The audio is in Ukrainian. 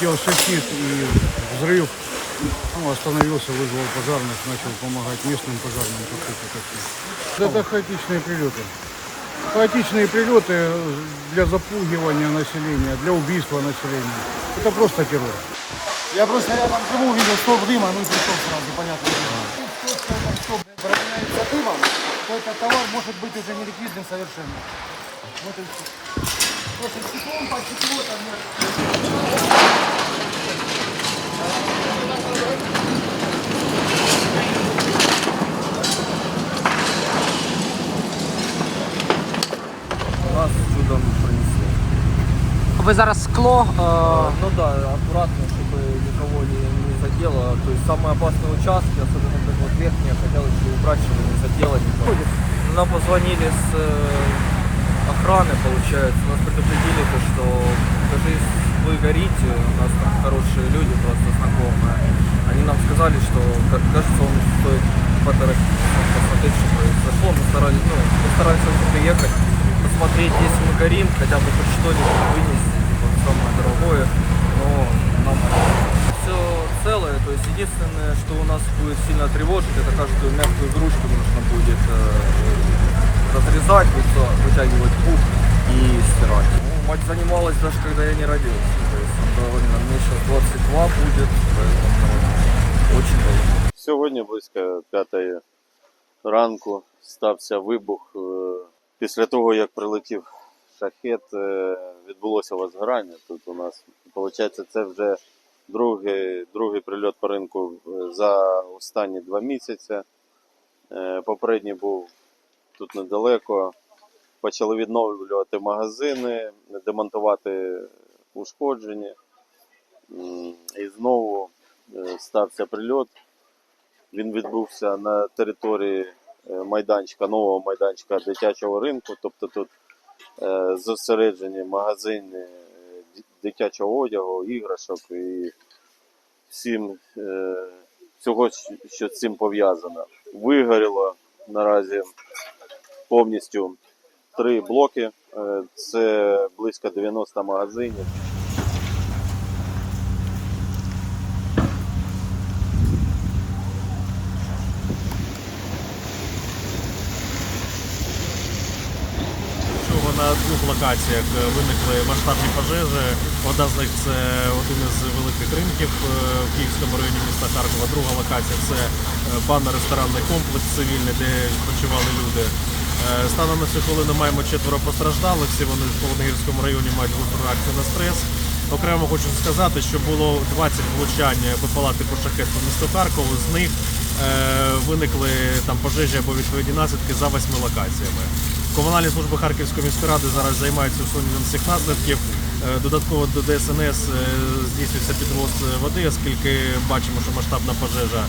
прилетел шахид и взрыв. Ну, остановился, вызвал пожарных, начал помогать местным пожарным. как это, как это. Это хаотичные прилеты. Хаотичные прилеты для запугивания населения, для убийства населения. Это просто террор. Я просто рядом живу, увидел столб дыма, ну и пришел сразу, понятно. Если этот столб прогоняется дымом, то этот товар может быть уже не ликвидным совершенно. Вот и все. Просто стеклом по стеклу там нет. Ви зараз скло. е, Ну да, аккуратно, чтобы никого не, не задело. То есть самые опасные участки, особенно как вот верхние, хотелось бы убрать, чтобы не задело никого. Нам позвонили с э, охраны, получается, нас предупредили, то, что даже вы горите, у нас там хорошие люди, просто знакомые, они нам сказали, что ка- кажется, он стоит поторопиться, посмотреть, что произошло. Мы старались, ну, мы старались приехать, посмотреть, если мы горим, хотя бы хоть что-нибудь вынести, будет сильно тревожить, это каждую мягкую игрушку нужно будет э, разрезать, выца- вытягивать пух и стирать. Ну, мать занималась даже когда я не родился, то есть он довольно, мне сейчас 22 будет, поэтому очень довольна. Сьогодні близько п'ятої ранку стався вибух. Е, Після того, як прилетів шахет, е, відбулося возгорання. Тут у нас, виходить, це вже другий, другий прильот по ринку е, за останні два місяці. Е, Попередній був тут недалеко. Почали відновлювати магазини, демонтувати ушкоджені. І знову е, стався прильот. Він відбувся на території майданчика, нового майданчика дитячого ринку. Тобто тут зосереджені магазини дитячого одягу, іграшок і всім е, всього, що з цим пов'язано. Вигоріло наразі повністю три блоки. Е, Це близько 90 магазинів. Всього на двох локаціях е, виникли масштабні пожежі. Одна з них це один із великих ринків е, в Київському районі міста Харкова. Друга локація це е, банно-ресторанний комплекс цивільний, де відпочивали люди. Станом на цю хвилину маємо четверо постраждалих. Всі вони в Полонигірському районі мають гостру реакцію на стрес. Окремо хочу сказати, що було 20 влучань БПЛА типу шахет по місту Харкову. З них виникли там пожежі або відповідні наслідки за восьми локаціями. Комунальні служби Харківської міської ради зараз займаються усуненням цих наслідків. Е, Додатково до ДСНС е, здійснюється підвоз води, оскільки бачимо, що масштабна пожежа.